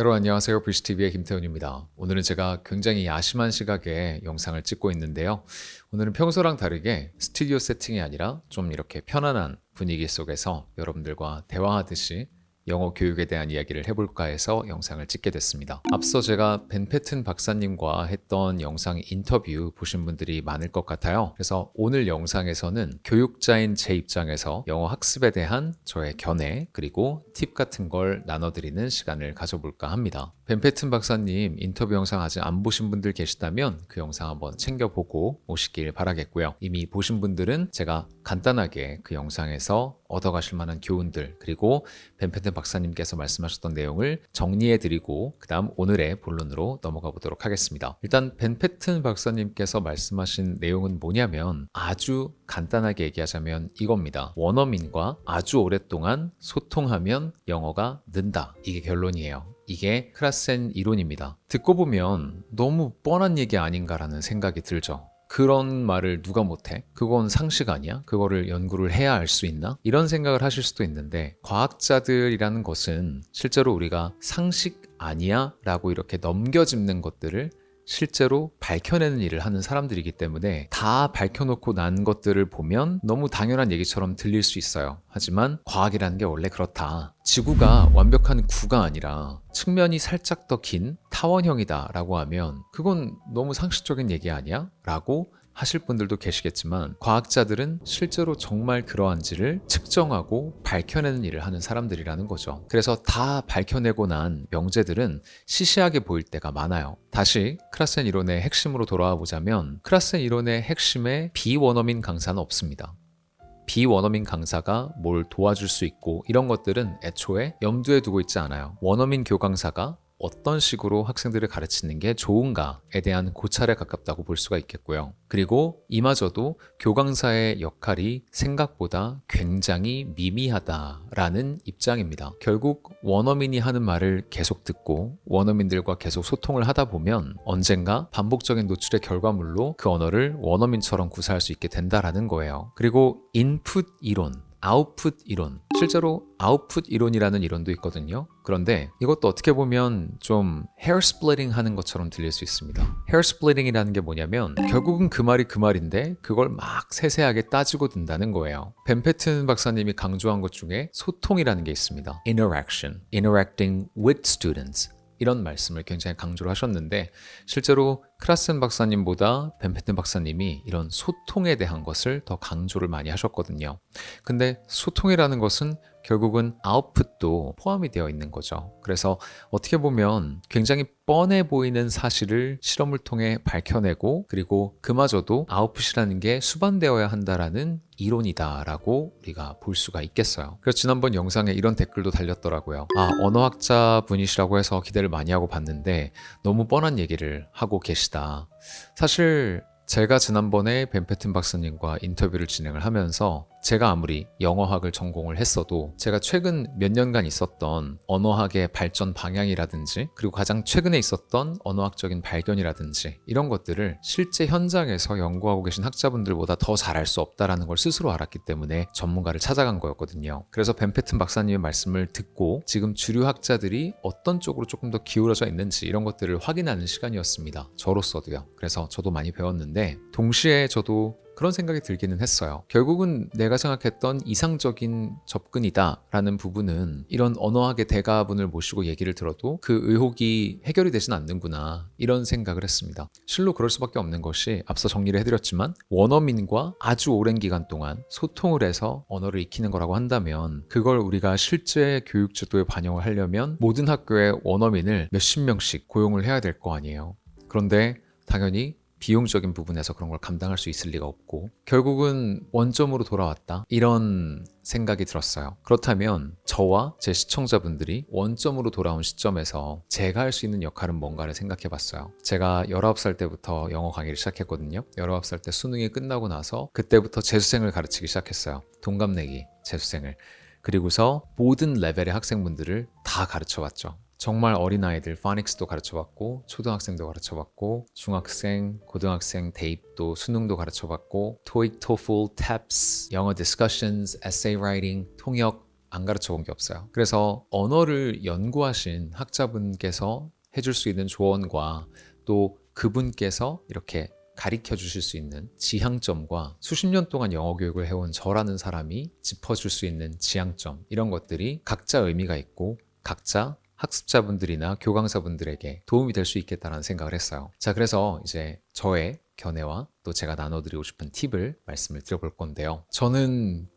여러분 안녕하세요. 브리시TV의 김태훈입니다. 오늘은 제가 굉장히 야심한 시각에 영상을 찍고 있는데요. 오늘은 평소랑 다르게 스튜디오 세팅이 아니라 좀 이렇게 편안한 분위기 속에서 여러분들과 대화하듯이 영어 교육에 대한 이야기를 해볼까 해서 영상을 찍게 됐습니다. 앞서 제가 벤 패튼 박사님과 했던 영상 인터뷰 보신 분들이 많을 것 같아요. 그래서 오늘 영상에서는 교육자인 제 입장에서 영어 학습에 대한 저의 견해 그리고 팁 같은 걸 나눠드리는 시간을 가져볼까 합니다. 벤 패튼 박사님 인터뷰 영상 아직 안 보신 분들 계시다면 그 영상 한번 챙겨보고 오시길 바라겠고요. 이미 보신 분들은 제가 간단하게 그 영상에서 얻어가실 만한 교훈들 그리고 벤 패튼 박사님께서 말씀하셨던 내용을 정리해드리고 그 다음 오늘의 본론으로 넘어가 보도록 하겠습니다. 일단 벤 패튼 박사님께서 말씀하신 내용은 뭐냐면 아주 간단하게 얘기하자면 이겁니다. 원어민과 아주 오랫동안 소통하면 영어가 는다. 이게 결론이에요. 이게 크라센 이론입니다. 듣고 보면 너무 뻔한 얘기 아닌가라는 생각이 들죠. 그런 말을 누가 못해? 그건 상식 아니야? 그거를 연구를 해야 알 수 있나? 이런 생각을 하실 수도 있는데 과학자들이라는 것은 실제로 우리가 상식 아니야? 라고 이렇게 넘겨짚는 것들을 실제로 밝혀내는 일을 하는 사람들이기 때문에 다 밝혀놓고 난 것들을 보면 너무 당연한 얘기처럼 들릴 수 있어요. 하지만 과학이라는 게 원래 그렇다. 지구가 완벽한 구가 아니라 측면이 살짝 더 긴 타원형이다 라고 하면 그건 너무 상식적인 얘기 아니야? 라고 하실 분들도 계시겠지만 과학자들은 실제로 정말 그러한지를 측정하고 밝혀내는 일을 하는 사람들이라는 거죠. 그래서 다 밝혀내고 난 명제들은 시시하게 보일 때가 많아요. 다시 크라센 이론의 핵심으로 돌아와 보자면 크라센 이론의 핵심에 비원어민 강사는 없습니다. 비원어민 강사가 뭘 도와줄 수 있고 이런 것들은 애초에 염두에 두고 있지 않아요. 원어민 교강사가 어떤 식으로 학생들을 가르치는 게 좋은가에 대한 고찰에 가깝다고 볼 수가 있겠고요. 그리고 이마저도 교강사의 역할이 생각보다 굉장히 미미하다라는 입장입니다. 결국 원어민이 하는 말을 계속 듣고 원어민들과 계속 소통을 하다 보면 언젠가 반복적인 노출의 결과물로 그 언어를 원어민처럼 구사할 수 있게 된다라는 거예요. 그리고 인풋 이론, 아웃풋 이론. 실제로 아웃풋 이론이라는 이론도 있거든요. 그런데 이것도 어떻게 보면 좀 헤어 스플리팅 하는 것처럼 들릴 수 있습니다. 헤어 스플리팅이라는 게 뭐냐면 결국은 그 말이 그 말인데 그걸 막 세세하게 따지고 든다는 거예요. 벤 패튼 박사님이 강조한 것 중에 소통이라는 게 있습니다. interaction, interacting with students. 이런 말씀을 굉장히 강조를 하셨는데 실제로 크라센 박사님보다 벤 패튼 박사님이 이런 소통에 대한 것을 더 강조를 많이 하셨거든요. 근데 소통이라는 것은 결국은 아웃풋도 포함이 되어 있는 거죠. 그래서 어떻게 보면 굉장히 뻔해 보이는 사실을 실험을 통해 밝혀내고 그리고 그마저도 아웃풋이라는 게 수반되어야 한다라는 이론이다라고 우리가 볼 수가 있겠어요. 그래서 지난번 영상에 이런 댓글도 달렸더라고요. 아, 언어학자 분이시라고 해서 기대를 많이 하고 봤는데 너무 뻔한 얘기를 하고 계시다. 사실 제가 지난번에 벤 패튼 박사님과 인터뷰를 진행을 하면서 제가 아무리 영어학을 전공을 했어도 제가 최근 몇 년간 있었던 언어학의 발전 방향이라든지 그리고 가장 최근에 있었던 언어학적인 발견이라든지 이런 것들을 실제 현장에서 연구하고 계신 학자분들보다 더 잘할 수 없다라는 걸 스스로 알았기 때문에 전문가를 찾아간 거였거든요. 그래서 벤 패튼 박사님의 말씀을 듣고 지금 주류 학자들이 어떤 쪽으로 조금 더 기울어져 있는지 이런 것들을 확인하는 시간이었습니다. 저로서도요. 그래서 저도 많이 배웠는데 동시에 저도 그런 생각이 들기는 했어요. 결국은 내가 생각했던 이상적인 접근이다라는 부분은 이런 언어학의 대가분을 모시고 얘기를 들어도 그 의혹이 해결이 되진 않는구나 이런 생각을 했습니다. 실로 그럴 수밖에 없는 것이 앞서 정리를 해드렸지만 원어민과 아주 오랜 기간 동안 소통을 해서 언어를 익히는 거라고 한다면 그걸 우리가 실제 교육 제도에 반영을 하려면 모든 학교에 원어민을 몇십 명씩 고용을 해야 될 거 아니에요. 그런데 당연히 비용적인 부분에서 그런 걸 감당할 수 있을 리가 없고 결국은 원점으로 돌아왔다 이런 생각이 들었어요. 그렇다면 저와 제 시청자분들이 원점으로 돌아온 시점에서 제가 할 수 있는 역할은 뭔가를 생각해 봤어요. 제가 19살 때부터 영어 강의를 시작했거든요. 19살 때 수능이 끝나고 나서 그때부터 재수생을 가르치기 시작했어요. 동갑내기 재수생을. 그리고서 모든 레벨의 학생분들을 다 가르쳐 왔죠. 정말 어린아이들 파닉스도 가르쳐봤고 초등학생도 가르쳐봤고 중학생, 고등학생 대입도 수능도 가르쳐봤고 TOEIC, TOEFL, TAPS, 영어 discussions, essay writing, 통역 안 가르쳐 본 게 없어요. 그래서 언어를 연구하신 학자분께서 해줄 수 있는 조언과 또 그분께서 이렇게 가르쳐 주실 수 있는 지향점과 수십 년 동안 영어 교육을 해온 저라는 사람이 짚어줄 수 있는 지향점 이런 것들이 각자 의미가 있고 각자 학습자분들이나 교강사분들에게 도움이 될 수 있겠다는 생각을 했어요. 자, 그래서 이제 저의 견해와 또 제가 나눠드리고 싶은 팁을 말씀을 드려볼 건데요. 저는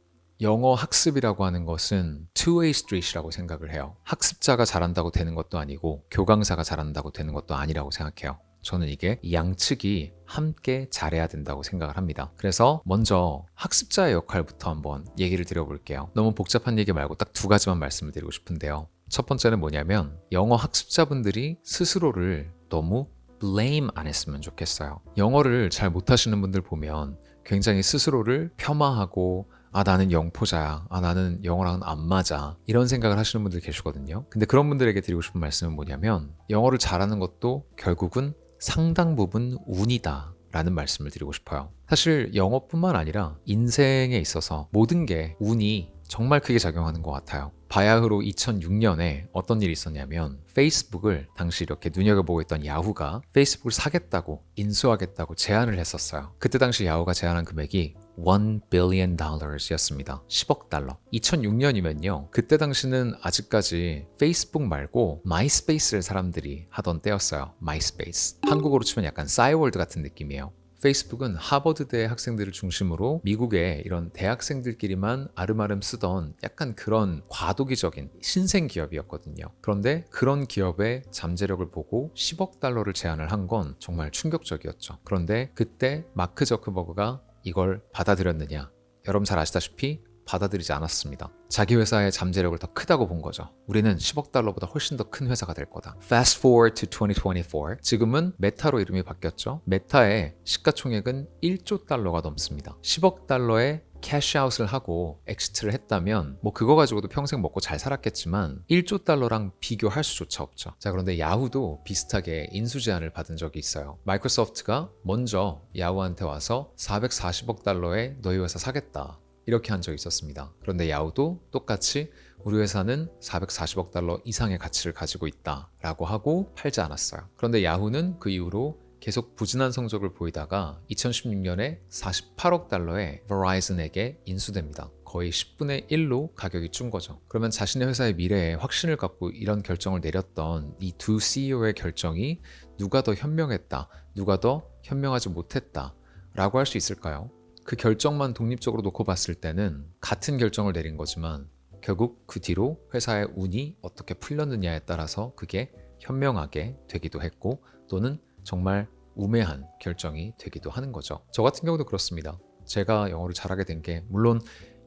영어 학습이라고 하는 것은 two-way street이라고 생각을 해요. 학습자가 잘한다고 되는 것도 아니고 교강사가 잘한다고 되는 것도 아니라고 생각해요. 저는 이게 양측이 함께 잘해야 된다고 생각을 합니다. 그래서 먼저 학습자의 역할부터 한번 얘기를 드려볼게요. 너무 복잡한 얘기 말고 딱 두 가지만 말씀을 드리고 싶은데요. 첫 번째는 뭐냐면 영어 학습자분들이 스스로를 너무 blame 안 했으면 좋겠어요. 영어를 잘 못하시는 분들 보면 굉장히 스스로를 폄하하고 아 나는 영포자야 아 나는 영어랑은 안 맞아. 이런 생각을 하시는 분들 계시거든요. 근데 그런 분들에게 드리고 싶은 말씀은 뭐냐면 영어를 잘하는 것도 결국은 상당 부분 운이다 라는 말씀을 드리고 싶어요. 사실 영어뿐만 아니라 인생에 있어서 모든 게 운이 정말 크게 작용하는 것 같아요 바야흐로 2006년에 어떤 일이 있었냐면 페이스북을 당시 이렇게 눈여겨보고 있던 야후가 페이스북을 사겠다고 인수하겠다고 제안을 했었어요. 그때 당시 야후가 제안한 금액이 1 billion dollars였습니다. 10억 달러. 2006년이면요. 그때 당시는 아직까지 페이스북 말고 마이스페이스를 사람들이 하던 때였어요. 마이스페이스. 한국어로 치면 약간 싸이월드 같은 느낌이에요. 페이스북은 하버드대 학생들을 중심으로 미국의 이런 대학생들끼리만 아름아름 쓰던 약간 그런 과도기적인 신생 기업이었거든요. 그런데 그런 기업의 잠재력을 보고 10억 달러를 제안을 한 건 정말 충격적이었죠. 그런데 그때 마크 저크버그가 이걸 받아들였느냐? 여러분 잘 아시다시피 받아들이지 않았습니다. 자기 회사의 잠재력을 더 크다고 본 거죠. 우리는 10억 달러보다 훨씬 더 큰 회사가 될 거다. Fast forward to 2024. 지금은 메타로 이름이 바뀌었죠. 메타의 시가총액은 1조 달러가 넘습니다. 10억 달러의 캐시아웃을 하고 엑시트를 했다면 뭐 그거 가지고도 평생 먹고 잘 살았겠지만 1조 달러랑 비교할 수조차 없죠. 자 그런데 야후도 비슷하게 인수 제안을 받은 적이 있어요. 마이크로소프트가 먼저 야후한테 와서 440억 달러에 너희 회사 사겠다. 이렇게 한 적이 있었습니다. 그런데 야후도 똑같이 우리 회사는 440억 달러 이상의 가치를 가지고 있다라고 하고 팔지 않았어요. 그런데 야후는 그 이후로 계속 부진한 성적을 보이다가 2016년에 48억 달러에 Verizon에게 인수됩니다. 거의 10분의 1로 가격이 준 거죠. 그러면 자신의 회사의 미래에 확신을 갖고 이런 결정을 내렸던 이 두 CEO의 결정이 누가 더 현명했다, 누가 더 현명하지 못했다 라고 할 수 있을까요? 그 결정만 독립적으로 놓고 봤을 때는 같은 결정을 내린 거지만 결국 그 뒤로 회사의 운이 어떻게 풀렸느냐에 따라서 그게 현명하게 되기도 했고 또는 정말 우매한 결정이 되기도 하는 거죠. 저 같은 경우도 그렇습니다. 제가 영어를 잘하게 된 게 물론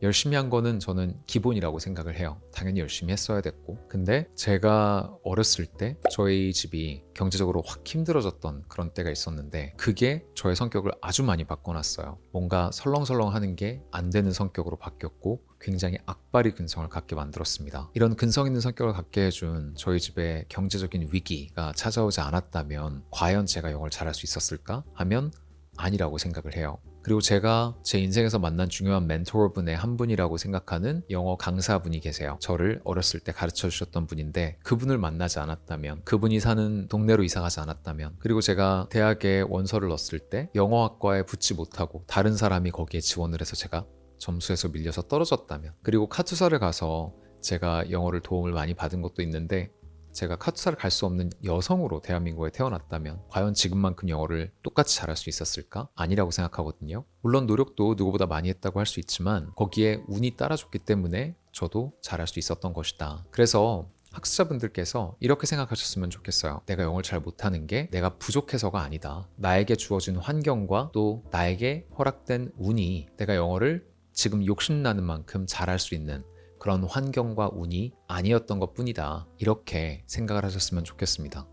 열심히 한 거는 저는 기본이라고 생각을 해요. 당연히 열심히 했어야 됐고. 근데 제가 어렸을 때 저희 집이 경제적으로 확 힘들어졌던 그런 때가 있었는데 그게 저의 성격을 아주 많이 바꿔놨어요. 뭔가 설렁설렁 하는 게 안 되는 성격으로 바뀌었고 굉장히 악바리 근성을 갖게 만들었습니다. 이런 근성 있는 성격을 갖게 해준 저희 집에 경제적인 위기가 찾아오지 않았다면 과연 제가 영어를 잘할 수 있었을까 하면 아니라고 생각을 해요. 그리고 제가 제 인생에서 만난 중요한 멘토분의 한 분이라고 생각하는 영어 강사분이 계세요. 저를 어렸을 때 가르쳐 주셨던 분인데 그분을 만나지 않았다면 그분이 사는 동네로 이사 가지 않았다면 그리고 제가 대학에 원서를 넣었을 때 영어학과에 붙지 못하고 다른 사람이 거기에 지원을 해서 제가 점수에서 밀려서 떨어졌다면 그리고 카투사를 가서 제가 영어를 도움을 많이 받은 것도 있는데 제가 카투사를 갈 수 없는 여성으로 대한민국에 태어났다면 과연 지금만큼 영어를 똑같이 잘할 수 있었을까? 아니라고 생각하거든요. 물론 노력도 누구보다 많이 했다고 할 수 있지만 거기에 운이 따라줬기 때문에 저도 잘할 수 있었던 것이다. 그래서 학습자분들께서 이렇게 생각하셨으면 좋겠어요. 내가 영어를 잘 못하는 게 내가 부족해서가 아니다. 나에게 주어진 환경과 또 나에게 허락된 운이 내가 영어를 지금 욕심나는 만큼 잘할 수 있는 그런 환경과 운이 아니었던 것 뿐이다. 이렇게 생각을 하셨으면 좋겠습니다.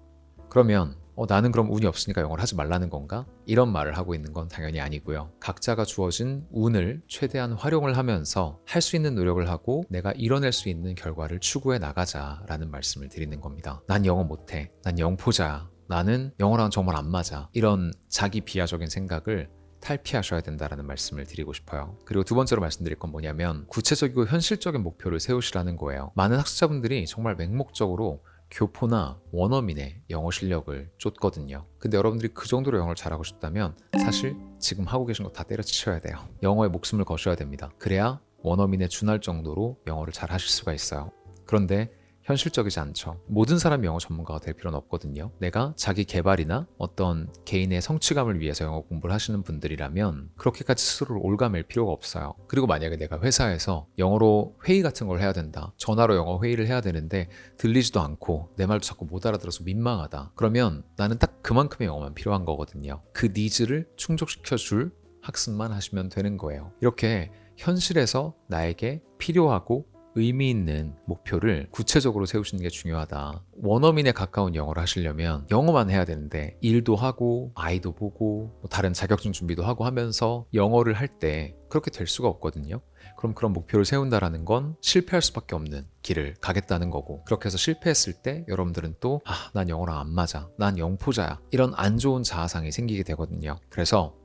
그러면 어, 나는 그럼 운이 없으니까 영어를 하지 말라는 건가? 이런 말을 하고 있는 건 당연히 아니고요. 각자가 주어진 운을 최대한 활용을 하면서 할 수 있는 노력을 하고 내가 이뤄낼 수 있는 결과를 추구해 나가자라는 말씀을 드리는 겁니다. 난 영어 못해. 난 영포자야. 나는 영어랑 정말 안 맞아. 이런 자기 비하적인 생각을 탈피하셔야 된다라는 말씀을 드리고 싶어요. 그리고 두 번째로 말씀드릴 건 뭐냐면 구체적이고 현실적인 목표를 세우시라는 거예요. 많은 학습자분들이 정말 맹목적으로 교포나 원어민의 영어 실력을 쫓거든요. 근데 여러분들이 그 정도로 영어를 잘하고 싶다면 사실 지금 하고 계신 거 다 때려치셔야 돼요. 영어에 목숨을 거셔야 됩니다. 그래야 원어민에 준할 정도로 영어를 잘 하실 수가 있어요. 그런데 현실적이지 않죠. 모든 사람이 영어 전문가가 될 필요는 없거든요. 내가 자기 개발이나 어떤 개인의 성취감을 위해서 영어 공부를 하시는 분들이라면 그렇게까지 스스로를 올가맬 필요가 없어요. 그리고 만약에 내가 회사에서 영어로 회의 같은 걸 해야 된다. 전화로 영어 회의를 해야 되는데 들리지도 않고 내 말도 자꾸 못 알아들어서 민망하다. 그러면 나는 딱 그만큼의 영어만 필요한 거거든요. 그 니즈를 충족시켜 줄 학습만 하시면 되는 거예요. 이렇게 현실에서 나에게 필요하고 의미 있는 목표를 구체적으로 세우시는 게 중요하다. 원어민에 가까운 영어를 하시려면 영어만 해야 되는데 일도 하고 아이도 보고 뭐 다른 자격증 준비도 하고 하면서 영어를 할 때 그렇게 될 수가 없거든요. 그럼 그런 목표를 세운다라는 건 실패할 수밖에 없는 길을 가겠다는 거고 그렇게 해서 실패했을 때 여러분들은 또 아, 난 영어랑 안 맞아. 난 영포자야. 이런 안 좋은 자아상이 생기게 되거든요. 그래서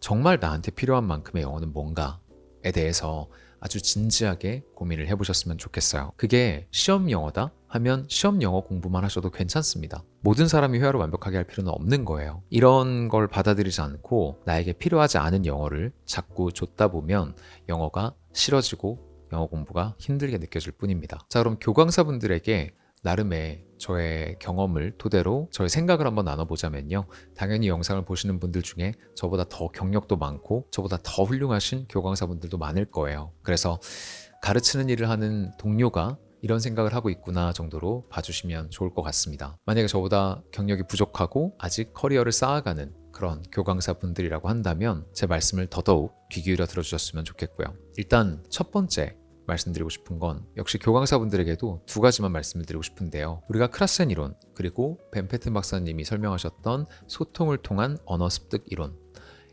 정말 나한테 필요한 만큼의 영어는 뭔가에 대해서 아주 진지하게 고민을 해보셨으면 좋겠어요. 그게 시험 영어다 하면 시험 영어 공부만 하셔도 괜찮습니다. 모든 사람이 회화를 완벽하게 할 필요는 없는 거예요. 이런 걸 받아들이지 않고 나에게 필요하지 않은 영어를 자꾸 줬다 보면 영어가 싫어지고 영어 공부가 힘들게 느껴질 뿐입니다. 자, 그럼 교광사분들에게 나름의 저의 경험을 토대로 저의 생각을 한번 나눠보자면요. 당연히 영상을 보시는 분들 중에 저보다 더 경력도 많고 저보다 더 훌륭하신 교광사분들도 많을 거예요. 그래서 가르치는 일을 하는 동료가 이런 생각을 하고 있구나 정도로 봐주시면 좋을 것 같습니다. 만약에 저보다 경력이 부족하고 아직 커리어를 쌓아가는 그런 교광사 분들이라고 한다면 제 말씀을 더더욱 귀 기울여 들어주셨으면 좋겠고요. 일단 첫 번째 말씀드리고 싶은 건 역시 교광사분들에게도 두 가지만 말씀을 드리고 싶은데요. 우리가 크라센 이론 그리고 벤페튼 박사님이 설명하셨던 소통을 통한 언어 습득 이론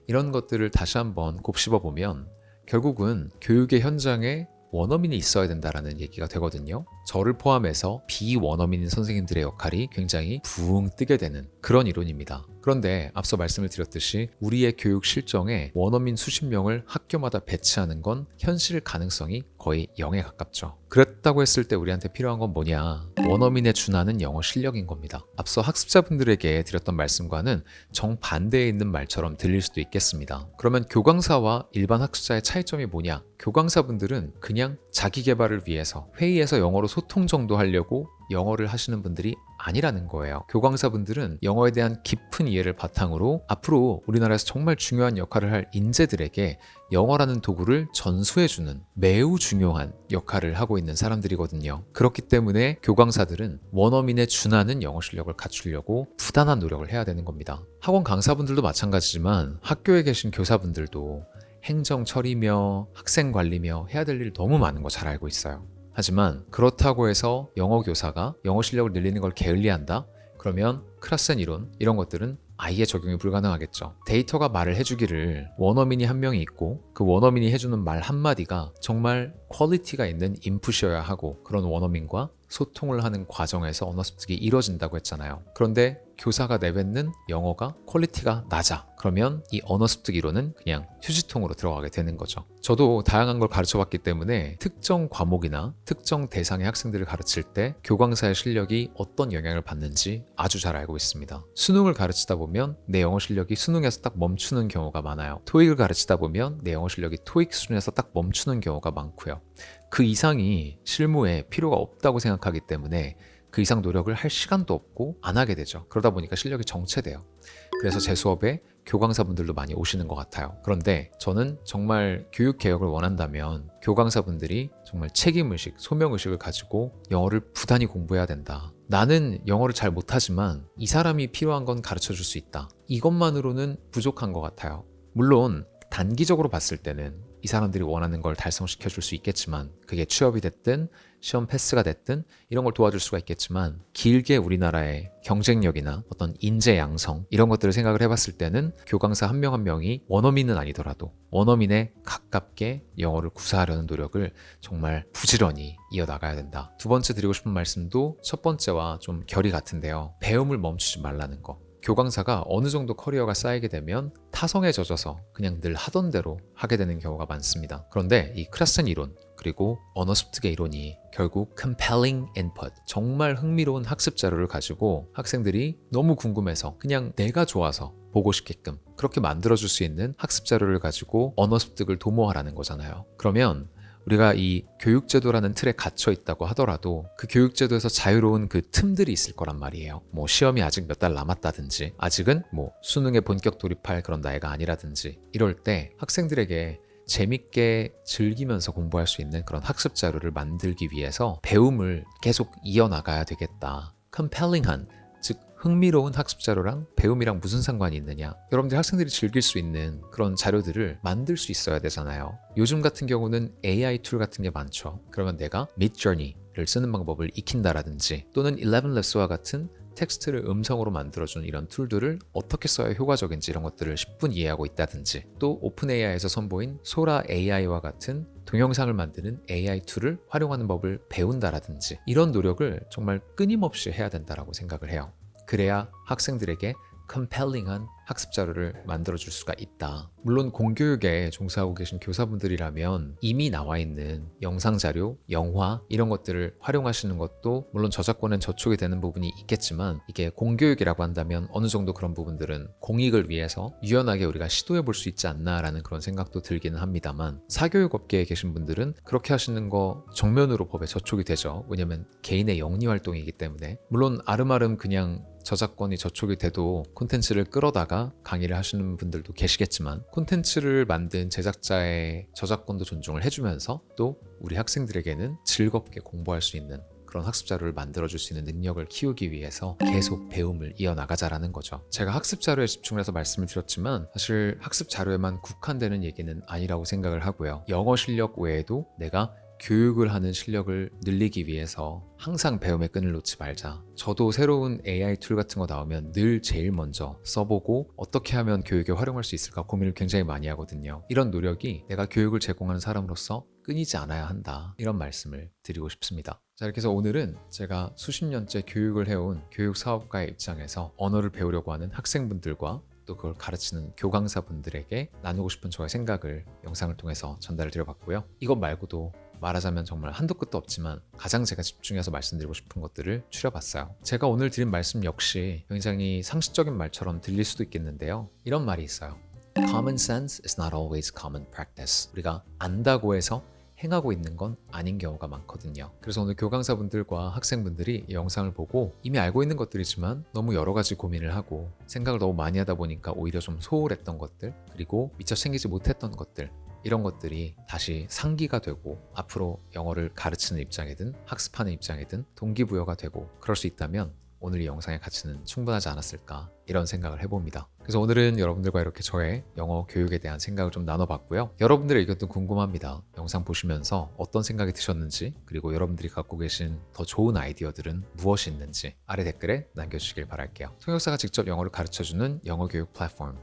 이런 것들을 다시 한번 곱씹어 보면 결국은 교육의 현장에 원어민이 있어야 된다라는 얘기가 되거든요. 저를 포함해서 비원어민인 선생님들의 역할이 굉장히 부흥 뜨게 되는 그런 이론입니다. 그런데 앞서 말씀을 드렸듯이 우리의 교육 실정에 원어민 수십 명을 학교마다 배치하는 건 현실 가능성이 거의 0에 가깝죠. 그랬다고 했을 때 우리한테 필요한 건 뭐냐? 원어민에 준하는 영어 실력인 겁니다. 앞서 학습자분들에게 드렸던 말씀과는 정반대에 있는 말처럼 들릴 수도 있겠습니다. 그러면 교광사와 일반 학습자의 차이점이 뭐냐? 교광사분들은 그냥 자기 개발을 위해서 회의에서 영어로 소통 정도 하려고 영어를 하시는 분들이 아니라는 거예요. 교광사분들은 영어에 대한 깊은 이해를 바탕으로 앞으로 우리나라에서 정말 중요한 역할을 할 인재들에게 영어라는 도구를 전수해주는 매우 중요한 역할을 하고 있는 사람들이거든요. 그렇기 때문에 교광사들은 원어민에 준하는 영어 실력을 갖추려고 부단한 노력을 해야 되는 겁니다. 학원 강사분들도 마찬가지지만 학교에 계신 교사분들도 행정 처리며 학생 관리며 해야 될 일 너무 많은 거 잘 알고 있어요. 하지만 그렇다고 해서 영어 교사가 영어 실력을 늘리는 걸 게을리한다? 그러면 크라센 이론 이런 것들은 아예 적용이 불가능하겠죠. 데이터가 말을 해주기를 원어민이 한 명이 있고 그 원어민이 해주는 말 한마디가 정말 퀄리티가 있는 인풋이어야 하고 그런 원어민과 소통을 하는 과정에서 언어 습득이 이루어진다고 했잖아요. 그런데 교사가 내뱉는 영어가 퀄리티가 낮아. 그러면 이 언어 습득 이론은 그냥 휴지통으로 들어가게 되는 거죠. 저도 다양한 걸 가르쳐 봤기 때문에 특정 과목이나 특정 대상의 학생들을 가르칠 때 교광사의 실력이 어떤 영향을 받는지 아주 잘 알고 있습니다. 수능을 가르치다 보면 내 영어 실력이 수능에서 딱 멈추는 경우가 많아요. 토익을 가르치다 보면 내 영어 실력이 토익 수준에서 딱 멈추는 경우가 많고요. 그 이상이 실무에 필요가 없다고 생각하기 때문에 그 이상 노력을 할 시간도 없고 안 하게 되죠. 그러다 보니까 실력이 정체돼요. 그래서 제 수업에 교강사분들도 많이 오시는 것 같아요. 그런데 저는 정말 교육 개혁을 원한다면 교강사분들이 정말 책임의식, 소명의식을 가지고 영어를 부단히 공부해야 된다. 나는 영어를 잘 못하지만 이 사람이 필요한 건 가르쳐 줄 수 있다. 이것만으로는 부족한 것 같아요. 물론 단기적으로 봤을 때는 이 사람들이 원하는 걸 달성시켜 줄 수 있겠지만 그게 취업이 됐든 시험 패스가 됐든 이런 걸 도와줄 수가 있겠지만 길게 우리나라의 경쟁력이나 어떤 인재 양성 이런 것들을 생각을 해봤을 때는 교강사 한 명한 명이 원어민은 아니더라도 원어민에 가깝게 영어를 구사하려는 노력을 정말 부지런히 이어나가야 된다. 두 번째 드리고 싶은 말씀도 첫 번째와 좀 결이 같은데요. 배움을 멈추지 말라는 거. 교강사가 어느 정도 커리어가 쌓이게 되면 타성에 젖어서 그냥 늘 하던 대로 하게 되는 경우가 많습니다. 그런데 이 크라센 이론 그리고 언어 습득의 이론이 결국 compelling input 정말 흥미로운 학습 자료를 가지고 학생들이 너무 궁금해서 그냥 내가 좋아서 보고 싶게끔 그렇게 만들어줄 수 있는 학습 자료를 가지고 언어 습득을 도모하라는 거잖아요. 그러면 우리가 이 교육제도라는 틀에 갇혀 있다고 하더라도 그 교육제도에서 자유로운 그 틈들이 있을 거란 말이에요. 뭐 시험이 아직 몇 달 남았다든지 아직은 뭐 수능에 본격 돌입할 그런 나이가 아니라든지 이럴 때 학생들에게 재밌게 즐기면서 공부할 수 있는 그런 학습 자료를 만들기 위해서 배움을 계속 이어나가야 되겠다. 즉 흥미로운 학습 자료랑 배움이랑 무슨 상관이 있느냐? 여러분들 학생들이 즐길 수 있는 그런 자료들을 만들 수 있어야 되잖아요. 요즘 같은 경우는 AI 툴 같은 게 많죠. 그러면 내가 Midjourney를 쓰는 방법을 익힌다라든지 또는 11labs와 같은 텍스트를 음성으로 만들어주는 이런 툴들을 어떻게 써야 효과적인지 이런 것들을 10분 이해하고 있다든지 또 오픈AI에서 선보인 소라 AI와 같은 동영상을 만드는 AI 툴을 활용하는 법을 배운다라든지 이런 노력을 정말 끊임없이 해야 된다라고 생각을 해요. 그래야 학생들에게 컴펠링한 학습 자료를 만들어 줄 수가 있다. 물론 공교육에 종사하고 계신 교사분들이라면 이미 나와 있는 영상 자료, 영화 이런 것들을 활용하시는 것도 물론 저작권은 저촉이 되는 부분이 있겠지만 이게 공교육이라고 한다면 어느 정도 그런 부분들은 공익을 위해서 유연하게 우리가 시도해 볼 수 있지 않나라는 그런 생각도 들기는 합니다만 사교육 업계에 계신 분들은 그렇게 하시는 거 정면으로 법에 저촉이 되죠. 왜냐면 개인의 영리 활동이기 때문에 물론 아름아름 그냥 저작권이 저촉이 돼도 콘텐츠를 끌어다가 강의를 하시는 분들도 계시겠지만 콘텐츠를 만든 제작자의 저작권도 존중을 해주면서 또 우리 학생들에게는 즐겁게 공부할 수 있는 그런 학습 자료를 만들어줄 수 있는 능력을 키우기 위해서 계속 배움을 이어나가자라는 거죠. 제가 학습 자료에 집중을 해서 말씀을 드렸지만 사실 학습 자료에만 국한되는 얘기는 아니라고 생각을 하고요. 영어 실력 외에도 내가 교육을 하는 실력을 늘리기 위해서 항상 배움의 끈을 놓지 말자. 저도 새로운 AI 툴 같은 거 나오면 늘 제일 먼저 써보고 어떻게 하면 교육에 활용할 수 있을까 고민을 굉장히 많이 하거든요. 이런 노력이 내가 교육을 제공하는 사람으로서 끊이지 않아야 한다. 이런 말씀을 드리고 싶습니다. 자, 이렇게 해서 오늘은 제가 수십 년째 교육을 해온 교육 사업가의 입장에서 언어를 배우려고 하는 학생분들과 또 그걸 가르치는 교강사분들에게 나누고 싶은 저의 생각을 영상을 통해서 전달을 드려봤고요. 이것 말고도 말하자면 정말 한도 끝도 없지만 가장 제가 집중해서 말씀드리고 싶은 것들을 추려봤어요. 제가 오늘 드린 말씀 역시 굉장히 상식적인 말처럼 들릴 수도 있겠는데요. 이런 말이 있어요. Common sense is not always common practice. 우리가 안다고 해서 행하고 있는 건 아닌 경우가 많거든요. 그래서 오늘 교강사분들과 학생분들이 이 영상을 보고 이미 알고 있는 것들이지만 너무 여러 가지 고민을 하고 생각을 너무 많이 하다 보니까 오히려 좀 소홀했던 것들 그리고 미처 챙기지 못했던 것들 이런 것들이 다시 상기가 되고 앞으로 영어를 가르치는 입장이든 학습하는 입장이든 동기부여가 되고 그럴 수 있다면 오늘 이 영상의 가치는 충분하지 않았을까 이런 생각을 해봅니다. 그래서 오늘은 여러분들과 이렇게 저의 영어 교육에 대한 생각을 좀 나눠봤고요. 여러분들의 의견도 궁금합니다. 영상 보시면서 어떤 생각이 드셨는지 그리고 여러분들이 갖고 계신 더 좋은 아이디어들은 무엇이 있는지 아래 댓글에 남겨주시길 바랄게요. 통역사가 직접 영어를 가르쳐주는 영어 교육 플랫폼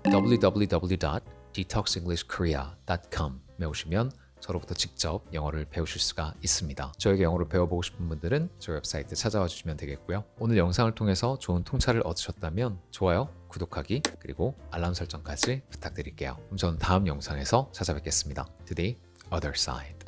www.detoxenglishkorea.com에 오시면 저로부터 직접 영어를 배우실 수가 있습니다. 저에게 영어를 배워보고 싶은 분들은 저희 웹사이트 찾아와 주시면 되겠고요. 오늘 영상을 통해서 좋은 통찰을 얻으셨다면 좋아요, 구독하기, 그리고 알람 설정까지 부탁드릴게요. 그럼 저는 다음 영상에서 찾아뵙겠습니다. Today, other side.